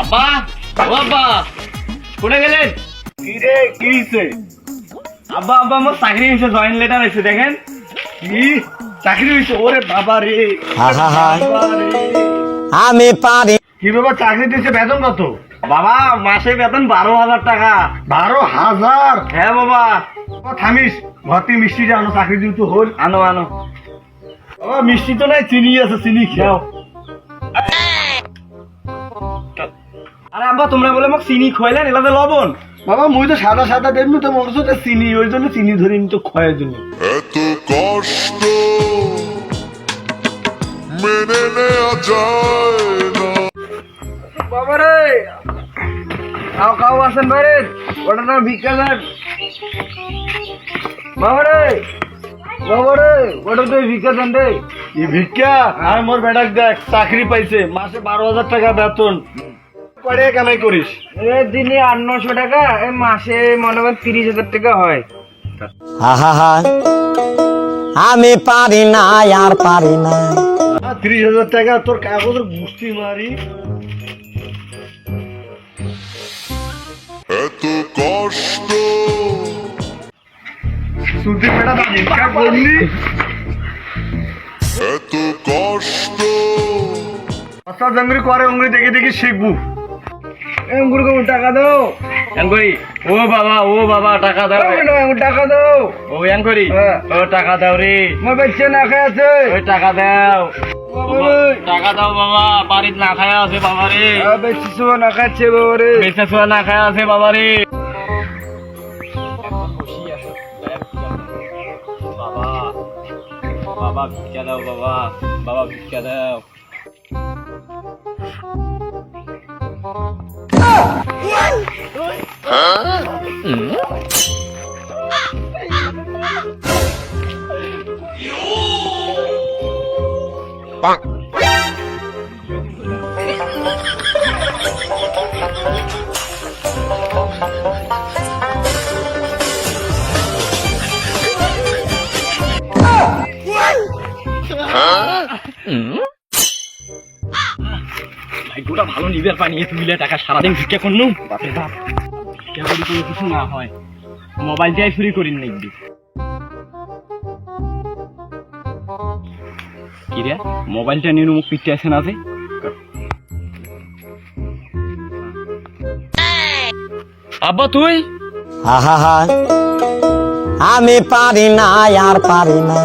আব্বা ও আব্বা কোনে গেলেন? কি রে কি হইছে? আব্বা আব্বা আমার চাকরি হয়েছে জয়েন লেটার হয়েছে দেখেন। কি? চাকরি হয়েছে ওরে বাবা রে। আমি পারি। কি বাবা চাকরি দিয়েছে বেতন কত? বাবা মাসে বেতন বারো হাজার টাকা। বারো হাজার? হ্যাঁ বাবা। ও, থামিস। ভর্তি মিষ্টি জানো চাকরি দিতে হল। আনো আনো। ও মিষ্টি তো নাই চিনি আছে চিনি খেও। আরে আব্বা তোমরা বলে মোক চিনি খোয়াইলেন এলাতে লবণ। বাবা মুই তো সাদা সাদা দেখবি তো মনে হচ্ছে চিনি ওই জন্য চিনি ধরে তো খয়ের জন্য। এত কষ্ট মেনে নেওয়া যায় না। বাবা রে! কাউ কাউ আছেন বাইরে? ওটা না ভিক্ষা দেন। বাবা রে! বাবা রে! ওটা তো ভিক্ষা দেন রে। এই ভিক্ষা? আর মোর বেটাক দেখ চাকরি পাইছে মাসে বারো হাজার টাকা বেতন। পরে কামাই করিস। দিনে আট নশো টাকা মাসে মনে করেন তিরিশ হাজার টাকা হয়। আহা আমি পারি না আর পারি না। তিরিশ হাজার টাকা তোর কাগজের গুষ্টি মারি। এত কষ্ট। করলি। এত কষ্ট। করে দেখে দেখি শিখবু। এমগুলো কম টাকা দাও। এঙ্গরি ও বাবা ও বাবা টাকা দাও টাকা দাও। ও এঙ্গরি হ্যাঁ। ও টাকা দাও রে। আমার বাচ্চা না খাই আছে। ওই টাকা দাও। টাকা দাও বাবা বাড়িতে না খায় আছে বাবা রে। আর না খাচ্ছে বাবা রে। বেচা না খায় আছে বাবা রে। বাবা বাবা ভিক্ষা দাও বাবা বাবা ভিক্ষা দাও। ভাগ্যটা ভালো নিবের পানি তুইলে টাকা সারাদিন ভিক্ষা করলুম? বাপরে বাপ। করি কোনো কিছু না হয়? মোবাইলটাই চুরি করি নাকি কি রে? মোবাইলটা নিয়ে মুখ আছে আব্বা, তুই? আহা আমি পারি না, আর পারি না।